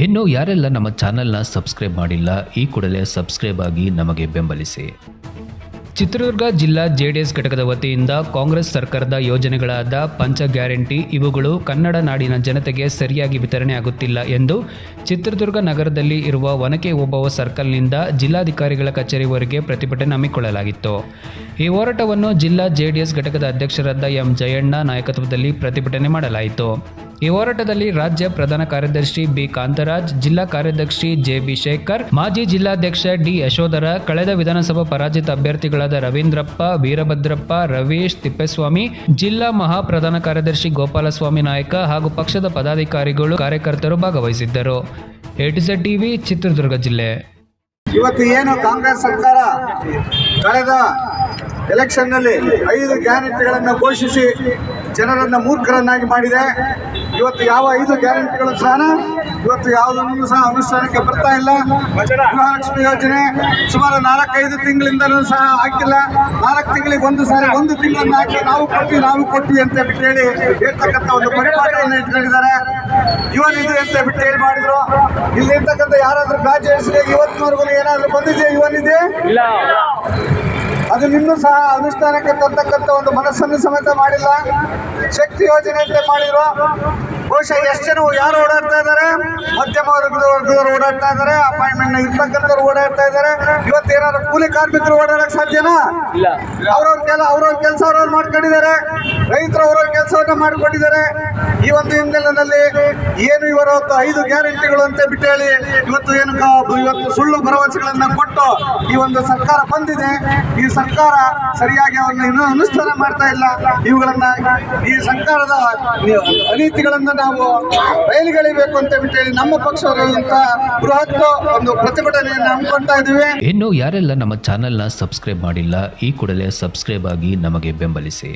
ಇನ್ನು ಯಾರೆಲ್ಲ ನಮ್ಮ ಚಾನೆಲ್ನ ಸಬ್ಸ್ಕ್ರೈಬ್ ಮಾಡಿಲ್ಲ, ಈ ಕೂಡಲೇ ಸಬ್ಸ್ಕ್ರೈಬ್ ಆಗಿ ನಮಗೆ ಬೆಂಬಲಿಸಿ. ಚಿತ್ರದುರ್ಗ ಜಿಲ್ಲಾ ಜೆ ಡಿ ಎಸ್ ಘಟಕದ ವತಿಯಿಂದ ಕಾಂಗ್ರೆಸ್ ಸರ್ಕಾರದ ಯೋಜನೆಗಳಾದ ಪಂಚ ಗ್ಯಾರಂಟಿ ಇವುಗಳು ಕನ್ನಡ ನಾಡಿನ ಜನತೆಗೆ ಸರಿಯಾಗಿ ವಿತರಣೆ ಆಗುತ್ತಿಲ್ಲ ಎಂದು ಚಿತ್ರದುರ್ಗ ನಗರದಲ್ಲಿ ಇರುವ ಒನಕೆ ಓಬವ್ವ ಸರ್ಕಲ್ನಿಂದ ಜಿಲ್ಲಾಧಿಕಾರಿಗಳ ಕಚೇರಿವರೆಗೆ ಪ್ರತಿಭಟನೆ ಹಮ್ಮಿಕೊಳ್ಳಲಾಗಿತ್ತು. ಈ ಹೋರಾಟವನ್ನು ಜಿಲ್ಲಾ ಜೆಡಿಎಸ್ ಘಟಕದ ಅಧ್ಯಕ್ಷರಾದ ಎಂ ಜಯಣ್ಣ ನಾಯಕತ್ವದಲ್ಲಿ ಪ್ರತಿಭಟನೆ ಮಾಡಲಾಯಿತು. ಈ ಹೋರಾಟದಲ್ಲಿ ರಾಜ್ಯ ಪ್ರಧಾನ ಕಾರ್ಯದರ್ಶಿ ಬಿ. ಕಾಂತರಾಜ್, ಜಿಲ್ಲಾ ಕಾರ್ಯದರ್ಶಿ ಜೆ. ಬಿ. ಶೇಖರ್, ಮಾಜಿ ಜಿಲ್ಲಾಧ್ಯಕ್ಷ ಡಿ. ಯಶೋಧರ, ಕಳೆದ ವಿಧಾನಸಭಾ ಪರಾಜಿತ ಅಭ್ಯರ್ಥಿಗಳಾದ ರವೀಂದ್ರಪ್ಪ, ವೀರಭದ್ರಪ್ಪ, ರವೀಶ್ ತಿಪ್ಪೇಸ್ವಾಮಿ, ಜಿಲ್ಲಾ ಮಹಾ ಪ್ರಧಾನ ಕಾರ್ಯದರ್ಶಿ ಗೋಪಾಲಸ್ವಾಮಿ ನಾಯಕ ಹಾಗೂ ಪಕ್ಷದ ಪದಾಧಿಕಾರಿಗಳು ಕಾರ್ಯಕರ್ತರು ಭಾಗವಹಿಸಿದ್ದರು. ಎಟಿಸೆಡ್ ಟಿವಿ, ಚಿತ್ರದುರ್ಗ ಜಿಲ್ಲೆ. ಇವತ್ತು ಏನು ಕಾಂಗ್ರೆಸ್ ಸರ್ಕಾರ ಕಳೆದ ಎಲೆಕ್ಷನ್ನಲ್ಲಿ ಐದು ಗ್ಯಾರಂಟಿಗಳನ್ನು ಘೋಷಿಸಿ ಜನರನ್ನು ಮೂರ್ಖರನ್ನಾಗಿ ಮಾಡಿದೆ. ಇವತ್ತು ಯಾವ ಐದು ಗ್ಯಾರಂಟಿಗಳು ಸಹ ಇವತ್ತು ಯಾವುದನ್ನು ಸಹ ಅನುಷ್ಠಾನಕ್ಕೆ ಬರ್ತಾ ಇಲ್ಲ. ಗೃಹಲಕ್ಷ್ಮಿ ಯೋಜನೆ ಸುಮಾರು ನಾಲ್ಕೈದು ತಿಂಗಳಿಂದಲೂ ಸಹ ಹಾಕಿಲ್ಲ ನಾಲ್ಕು ತಿಂಗಳಿಗೆ ಒಂದು ಸಾರಿ ಒಂದು ತಿಂಗಳನ್ನು ಹಾಕಿ ನಾವು ಕೊಟ್ಟು ನಾವು ಕೊಟ್ವಿ ಅಂತ ಬಿಟ್ಟು ಹೇಳಿ ಹೇಳ್ತಕ್ಕಂಥ ಒಂದು ಪರಿಪಾಠವನ್ನು ಇಟ್ಕೊಂಡಿದ್ದಾರೆ. ಇದು ಅಂತ ಬಿಟ್ಟು ಹೇಳಿ ಮಾಡಿದ್ರು. ಇಲ್ಲಿ ಇರ್ತಕ್ಕಂಥ ಯಾರಾದ್ರೂ ಗಾಜು ಹೆಸರಿಗೆ ಇವತ್ತಿನವರೆಗೂ ಏನಾದ್ರೂ ಬಂದಿದೆ ಇವನಿದೆ ಅದು ಇನ್ನೂ ಸಹ ಅನುಷ್ಠಾನಕ್ಕೆ ತರ್ತಕ್ಕಂಥ ಒಂದು ಮನಸ್ಸನ್ನು ಸಮೇತ ಮಾಡಿಲ್ಲ. ಶಕ್ತಿ ಯೋಜನೆ ಅಂತ ಮಾಡಿದ್ರು ಬಹುಶಃ ಎಷ್ಟು ಜನ ಯಾರು ಓಡಾಡ್ತಾ ಇದ್ದಾರೆ? ಮಧ್ಯಮ ವರ್ಗದ ವರ್ಗದವರು ಓಡಾಡ್ತಾ ಇದ್ದಾರೆ ಅಪಾಯಿಂಟ್ಮೆಂಟ್ ಇರ್ತಕ್ಕಂಥವ್ರು ಓಡಾಡ್ತಾ ಇದ್ದಾರೆ. ಇವತ್ತು ಏನಾದ್ರು ಕೂಲಿ ಕಾರ್ಮಿಕರು ಓಡಾಡಕ್ ಸಾಧ್ಯನಾ? ಅವ್ರವ್ರ ಕೆಲ ಅವ್ರವ್ರ ಕೆಲಸ ಅವ್ರವ್ರು ಮಾಡ್ಕೊಂಡಿದ್ದಾರೆ. ರೈತರು ಅವ್ರವ್ರ ಕೆಲಸವನ್ನ ಮಾಡ್ಕೊಂಡಿದ್ದಾರೆ. ಈ ಒಂದು ಹಿನ್ನೆಲೆಯಲ್ಲಿ ಏನು ಇವರ ಐದು ಗ್ಯಾರಂಟಿಗಳು ಅಂತ ಬಿಟ್ಟು ಹೇಳಿ ಇವತ್ತು ಏನು ಇವತ್ತು ಸುಳ್ಳು ಭರವಸೆಗಳನ್ನ ಕೊಟ್ಟು ಈ ಒಂದು ಸರ್ಕಾರ ಬಂದಿದೆ. ಈ ಸರ್ಕಾರ ಸರಿಯಾಗಿ ಅವ್ರನ್ನ ಇನ್ನೂ ಅನುಷ್ಠಾನ ಮಾಡ್ತಾ ಇಲ್ಲ. ಇವುಗಳನ್ನ ಈ ಸರ್ಕಾರದ ಅನೀತಿಗಳನ್ನ ನಾವು ರೈಲುಗಳಿಬೇಕು ಅಂತ ಬಿಟ್ಟು ಹೇಳಿ ನಮ್ಮ ಬೃಹತ್ ಒಂದು ಪ್ರತಿಭಟನೆಯನ್ನು ಹಮ್ಮಿಕೊಳ್ತಾ ಇನ್ನು ಯಾರೆಲ್ಲ ನಮ್ಮ ಚಾನೆಲ್ನ ಸಬ್ಸ್ಕ್ರೈಬ್ ಮಾಡಿಲ್ಲ, ಈ ಕೂಡಲೇ ಸಬ್ಸ್ಕ್ರೈಬ್ ಆಗಿ ನಮಗೆ ಬೆಂಬಲಿಸಿ.